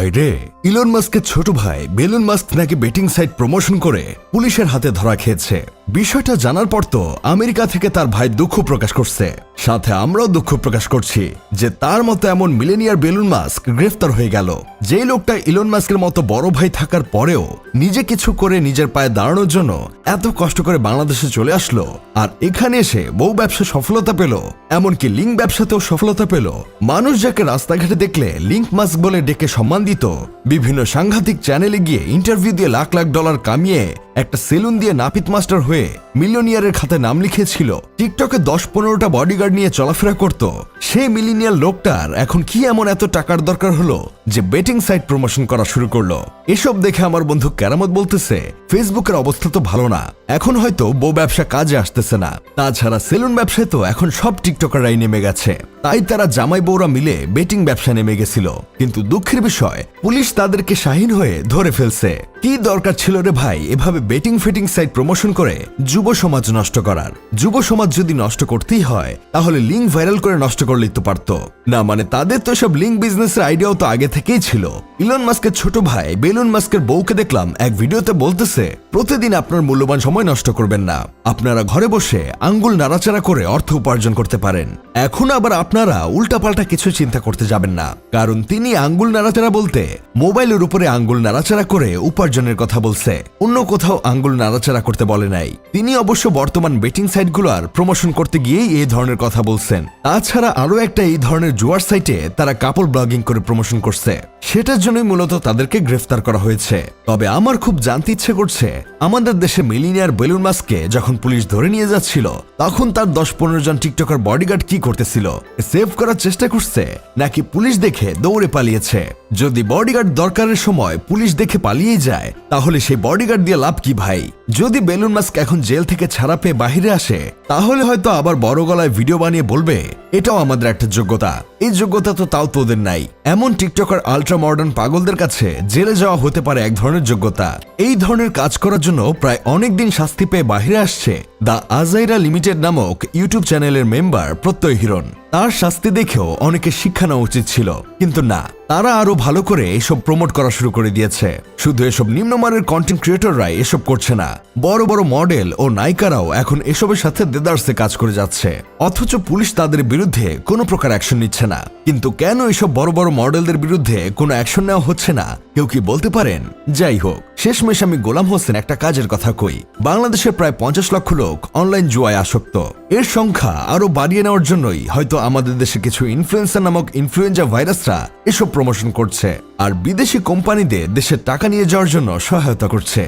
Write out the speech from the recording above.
ভাই রে? ইলন মাস্কের ছোট ভাই বেলুন মাস্ক নাকি বেটিং সাইট প্রমোশন করে পুলিশের হাতে ধরা খেয়েছে। বিষয়টা জানার পর তো আমেরিকা থেকে তার ভাই দুঃখ প্রকাশ করছে। সাথে আমরাও দুঃখ প্রকাশ করছি যে তার মতো এমন মিলেনিয়ার বেলুন মাস্ক গ্রেফতার হয়ে গেল। যে লোকটা ইলন মাস্কের মতো বড় ভাই থাকার পরেও নিজে কিছু করে নিজের পায়ে দাঁড়ানোর জন্য এত কষ্ট করে বাংলাদেশে চলে আসলো। আর এখানে এসে বউ ব্যবসা সফলতা পেল, এমনকি লিঙ্ক ব্যবসাতেও সফলতা পেল। মানুষ যাকে রাস্তাঘাটে দেখলে লিঙ্ক মাস্ক বলে ডেকে সম্মান দিত, বিভিন্ন সাংঘাতিক চ্যানেলে গিয়ে ইন্টারভিউ দিয়ে লাখ লাখ ডলার কামিয়ে একটা সেলুন দিয়ে নাপিত মাস্টার হয়ে মিলিয়নিয়ারের খাতায় নাম লিখেছিল, টিকটকে দশ পনেরোটা বডিগার্ড নিয়ে চলাফেরা করত। সেই মিলিনিয়ার লোকটার এখন কি এমন এত টাকার দরকার হলো যে বেটিং সাইট প্রমোশন করা শুরু করল? এসব দেখে আমার বন্ধু কেরামত বলতেছে, ফেসবুকের অবস্থা তো ভালো না। এখন হয়তো বউ ব্যবসা কাজে আসতেছে না। তাছাড়া সেলুন ব্যবসায় তো এখন সব টিকটকাররাই নেমে গেছে। তাই তারা জামাই বউরা মিলে বেটিং ব্যবসা নেমে গেছিল। কিন্তু দুঃখের বিষয়, পুলিশ তাদেরকে শাহীন হয়ে ধরে ফেলছে। কি দরকার ছিল রে ভাই এভাবে বেটিং ফিটিং সাইট প্রমোশন করে? যুব সমাজ নষ্ট করার। যুব সমাজ যদি নষ্ট করতেই হয়, তাহলে লিঙ্ক ভাইরাল করে নষ্ট করলেই তো পারত। না মানে তাদের তো সব লিঙ্ক বিজনেসের আইডিয়াও তো আগে থেকেই ছিল। ইলন মাস্কের ছোট ভাই বেলুন মাস্কের বউকে দেখলাম এক ভিডিওতে বলতেছে প্রতিদিন আপনার মূল্যবান সময় নষ্ট করবেন না। আপনারা ঘরে বসে আঙ্গুল নাড়াচাড়া করে অর্থ উপার্জন করতে পারেন। এখন আবার আপনারা উল্টাপাল্টা কিছু চিন্তা করতে যাবেন না। কারণ তিনি আঙ্গুল নাড়াচাড়া বলতে মোবাইলের উপরে আঙ্গুল নাড়াচাড়া করে উপার্জনের কথা বলছে। অন্য কোথাও আঙ্গুল নাড়াচাড়া করতে বলে নাই। তিনি অবশ্য বর্তমান বেটিং সাইটগুলোর প্রমোশন করতে গিয়েই এই ধরনের কথা বলছেন। তাছাড়া আরও একটা এই ধরনের জুয়ার সাইটে তারা কাপড় ব্লগিং করে প্রমোশন করছে। সেটার জন্যই মূলত তাদেরকে গ্রেফতার করা হয়েছে। তবে আমার খুব জানতে ইচ্ছে করছে আমাদের দেশে মিলিনিয়ার বেলুন মাস্ককে যখন পুলিশ ধরে নিয়ে যাচ্ছিল, তখন তার দশ পনেরো জন টিকটকার বডিগার্ড কি করতেছিল? সেভ করার চেষ্টা করছে, নাকি পুলিশ দেখে দৌড়ে পালিয়েছে? যদি বডিগার্ড দরকারের সময় পুলিশ দেখে পালিয়ে যায়, তাহলে সেই বডিগার্ড দিয়ে লাভ কি ভাই? যদি বেলুন মাস্ক এখন জেল থেকে ছাড়া পেয়ে বাহিরে আসে, তাহলে হয়তো আবার বড় গলায় ভিডিও বানিয়ে বলবে, এটাও আমাদের একটা যোগ্যতা। এই যোগ্যতা তো তাও তোদের নাই। এমন টিকটকার আলট্রা মডার্ন পাগলদের কাছে জেলে যাওয়া হতে পারে এক ধরনের যোগ্যতা। এই ধরনের কাজ করার জন্য প্রায় অনেক দিন শাস্তি পেয়ে বাহিরে আসছে দ্য আজাইরা লিমিটেড নামক ইউটিউব চ্যানেলের মেম্বার প্রত্যয় হিরণ। তার শাস্তি দেখেও অনেকে শিক্ষা নেওয়া উচিত ছিল, কিন্তু না। তারা আরও ভালো করে এসব প্রমোট করা শুরু করে দিয়েছে। শুধু এসব নিম্নমানের কন্টেন্ট ক্রিয়েটররাই এসব করছে না, বড় বড় মডেল ও নায়িকারাও এখন এসবের সাথে দেদার্সে কাজ করে যাচ্ছে। অথচ পুলিশ তাদের বিরুদ্ধে কোনো প্রকার অ্যাকশন নিচ্ছে না। কিন্তু কেন এসব বড় বড় মডেলদের বিরুদ্ধে কোনো অ্যাকশন নেওয়া হচ্ছে না? কেউ কি বলতে পারেন? যাই হোক। শেষমেশ আমি গোলাম হোসেন একটা কাজের কথা কই। বাংলাদেশের প্রায় পঞ্চাশ লক্ষ লোক অনলাইন জুয়ায় আসক্ত। এর সংখ্যা আরও বাড়িয়ে নেওয়ার জন্যই হয়তো আমাদের দেশে কিছু ইনফ্লুয়েন্সার নামক ইনফ্লুয়েঞ্জা ভাইরাসরা এসব প্রমোশন করছে। আর বিদেশি কোম্পানিদের দেশের টাকা নিয়ে যাওয়ার জন্য সহায়তা করছে।